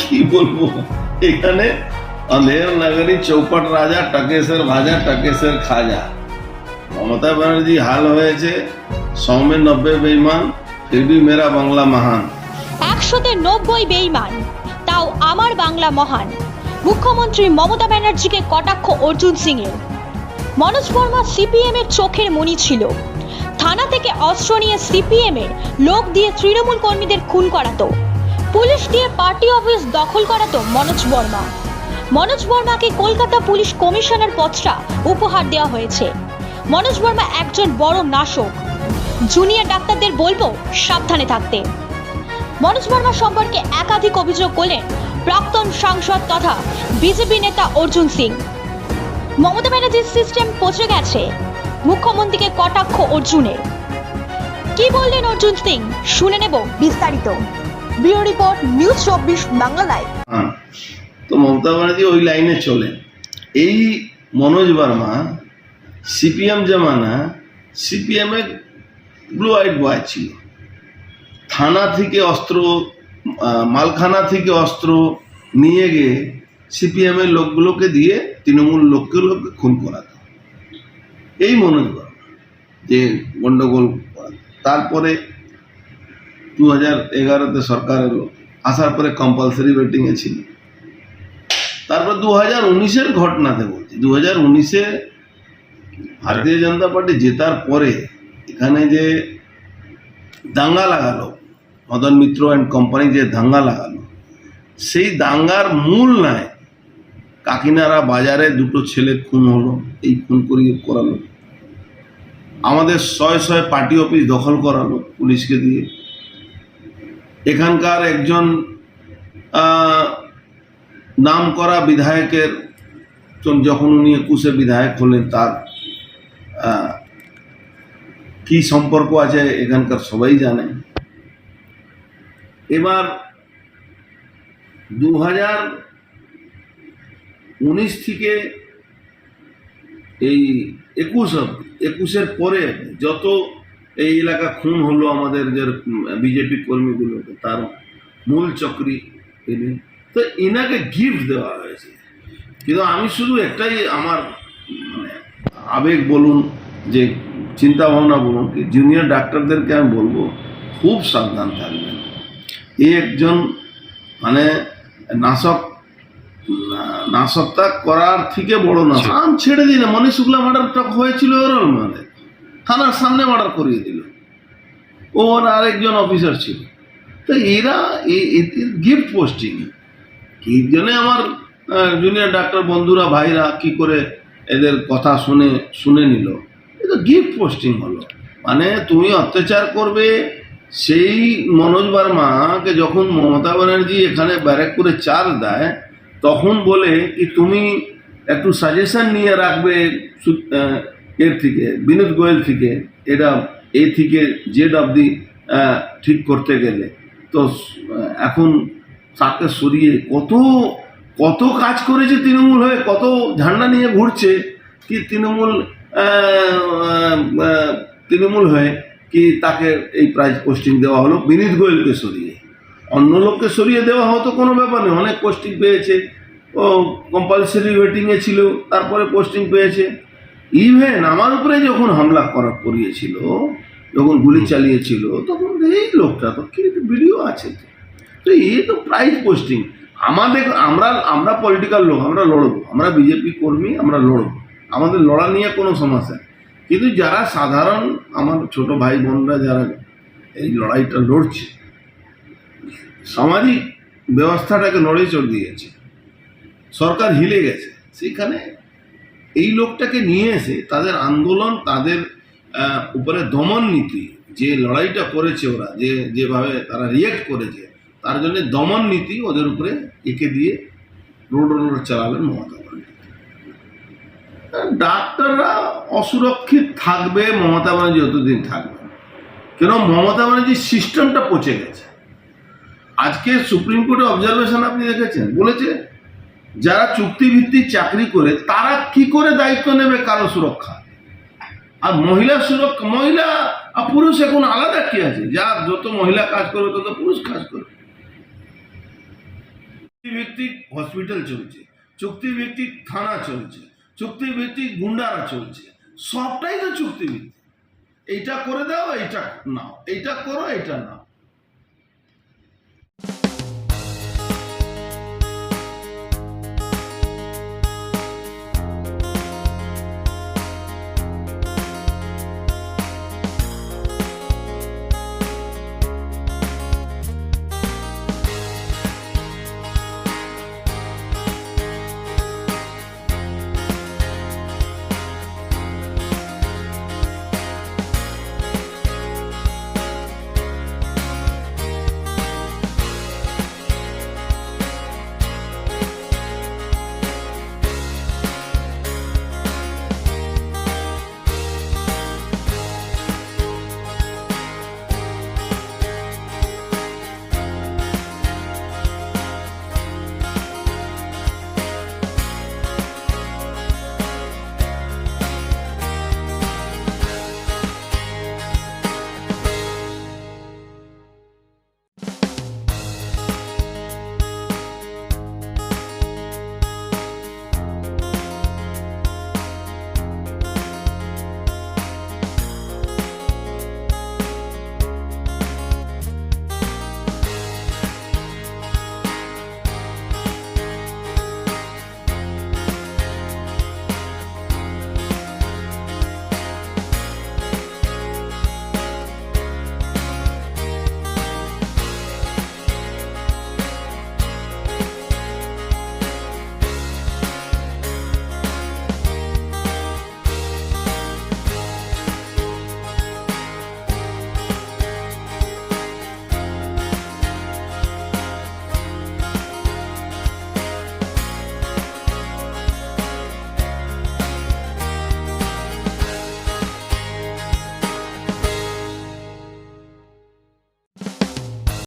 কি বলব? এখানে অন্ধের নগরী চৌপট রাজা টকেশ্বর ভাজা টকেশ্বর খাজা। মমতা ব্যানার্জি হাল হয়েছে সৌমে নব্বই বেইমান ফির মেরা বাংলা মহান। একশোতে নব্বই বেইমান, তাও আমার বাংলা মহান। মুখ্যমন্ত্রী মমতা ব্যানার্জিকে কটাক্ষ অর্জুন সিং এর মনোজ বর্মা সিপিএম এর চোখের মনি ছিল। থানা থেকে অস্ত্র নিয়ে সিপিএম এর লোক দিয়ে তৃণমূল কর্মীদের খুন করাতো। পুলিশ দিয়ে পার্টি অফিস দখল করাতো মনোজ বর্মা। মনোজ বর্মাকে কলকাতা পুলিশ কমিশনার পদটা উপহার দেওয়া হয়েছে। মনোজ বর্মা একজন বড় নাশক। জুনিয়র ডাক্তারদের বলব সাবধানে থাকতে। মনোজ বর্মা সম্পর্কে একাধিক অভিযোগ করলেন প্রাক্তন সাংসদ তথা বিজেপি নেতা অর্জুন সিং। মমতা ব্যানার্জির সিস্টেম পচে গেছে। মুখ্যমন্ত্রীকে কটাক্ষ অর্জুনের। কি বললেন অর্জুন সিং? শুনে নেব বিস্তারিত। ব্যুরো রিপোর্ট, নিউজ চব্বিশ বাংলা হ্যাঁ তো মমতা ব্যানার্জি ওই লাইনে চলেন এই মনোজ বর্মা, সিপিএম জামানা, সিপিএম ব্লু হোয়াইট বয় ছিল। থানা থেকে অস্ত্র মালখানা থেকে অস্ত্র নিয়ে গিয়ে সিপিএম এর লোকগুলোকে দিয়ে তৃণমূল লোককে খুন করাতো। এই মনোজ বর্মা, যে গন্ডগোল করাতো। তারপরে দু হাজার এগারোতে সরকার এলো। আসার পরে কম্পালসারি ওয়েটিংয়ে ছিল। তারপর দু হাজার উনিশের ঘটনাতে বলছি। দু হাজার উনিশে ভারতীয় জনতা পার্টি জেতার পরে এখানে যে দাঙ্গা লাগালো, মদন মিত্র অ্যান্ড কোম্পানি যে দাঙ্গা লাগালো, সেই দাঙ্গার মূল নাই কাকিনারা বাজারে দুটো ছেলে খুন হলো। এই খুন করিয়ে করালো। আমাদের শয়ে শয়ে পার্টি অফিস দখল করালো পুলিশকে দিয়ে। এখানকার একজন নাম করা বিধায়কের, যখন উনি একুশে বিধায়ক হলেন, তার কি সম্পর্ক আছে এখানকার সবাই জানে। এবার দু হাজার উনিশ থেকে এই একুশ, একুশের পরে যত এই এলাকা খুন হলো আমাদের যে বিজেপি কর্মীগুলো তার মূল চক্রী ইনি তো এনাকে গিফট দেওয়া হয়েছে। কিন্তু আমি শুধু একটাই আমার মানে আবেগ বলুন যে চিন্তা ভাবনা বলুন কি জুনিয়র ডাক্তারদেরকে আমি বলব খুব সাবধান থাকবেন। এই একজন মানে নাশক নাশকতা করার থেকে বড় না আম ছেড়ে দিন মনে শুক্লা মার্ডারটা হয়েছিল ওরল মানে। থানার সামনে মার্ডার করিয়ে দিল। ওর আরেকজন অফিসার ছিল। তো এরা গিফট পোস্টিং কি জন্য আমার জুনিয়র ডাক্তার বন্ধুরা, ভাইরা কি করে এদের কথা শুনে শুনে নিল? এটা গিফট পোস্টিং হলো। মানে তুমি অত্যাচার করবে, সেই মনোজ বার্মাকে যখন মমতা ব্যানার্জি এখানে ব্যারাকপুরে চার দেয়, তখন বলে কি তুমি একটু সাজেশন নিয়ে রাখবে এর থেকে, বিনোদ গোয়েল থেকে, এটা এ থেকে জেড অবধি ঠিক করতে গেলে। তো এখন তাকে সরিয়ে কত কত কাজ করেছে তৃণমূল হয়ে, কত ঝান্ডা নিয়ে ঘুরছে কি তৃণমূল তৃণমূল হয়ে কি তাকে এই প্রাইজ পোস্টিং দেওয়া হলো? বিনীত গোয়েলকে সরিয়ে। অন্য লোককে সরিয়ে দেওয়া হতো কোনো ব্যাপার নেই অনেক পোস্টিং পেয়েছে। ও কম্পালসারি ওয়েটিংয়ে ছিল, তারপরে পোস্টিং পেয়েছে। ইভেন আমার উপরে যখন হামলা করা করিয়েছিল যখন গুলি চালিয়েছিল তখন এই লোকটা তো কি ভিডিও আছে তো। এই তো প্রাইজ পোস্টিং আমাদের আমরা আমরা পলিটিক্যাল লোক আমরা লড়বো। আমরা বিজেপি কর্মী আমরা লড়বো। আমাদের লড়া নিয়ে কোনো সমস্যা কিন্তু যারা সাধারণ আমার ছোট ভাই বোনরা যারা এই লড়াইটা লড়ছে সামাজিক ব্যবস্থাটাকে নড়ে চড় দিয়েছে। সরকার হিলে গেছে। সেখানে এই লোকটাকে নিয়ে এসে তাদের আন্দোলন, তাদের উপরে দমন নীতি, যে লড়াইটা করেছে ওরা, যে, যেভাবে তারা রিয়েক্ট করেছে, তার জন্য দমন নীতি ওদের উপরে একে দিয়ে রোড রোড চালাবেন মমতা ব্যানার্জি। ডাক্তাররা অসুরক্ষিত থাকবে মমতা ব্যানার্জি যতদিন থাকবে। কেন? মমতা ব্যানার্জির সিস্টেমটা পচে গেছে। আজকে সুপ্রিম কোর্টে অবজারভেশন আপনি দেখেছেন? বলেছে যারা চুক্তিভিত্তিক চাকরি করে, তারা কি করে দায়িত্ব নেবে কারও সুরক্ষা? আর মহিলা সুরক্ষা, মহিলা আর পুরুষ এখন আলাদা কি আছে? যা যত মহিলা কাজ করবে, তত পুরুষ কাজ করবে। চুক্তিভিত্তিক হসপিটাল চলছে, চুক্তিভিত্তিক থানা চলছে, চুক্তিভিত্তিক গুন্ডারা চলছে। সবটাই তো চুক্তিভিত্তিক। এইটা করে দাও, এইটা নাও। এইটা করো, এইটা নাও।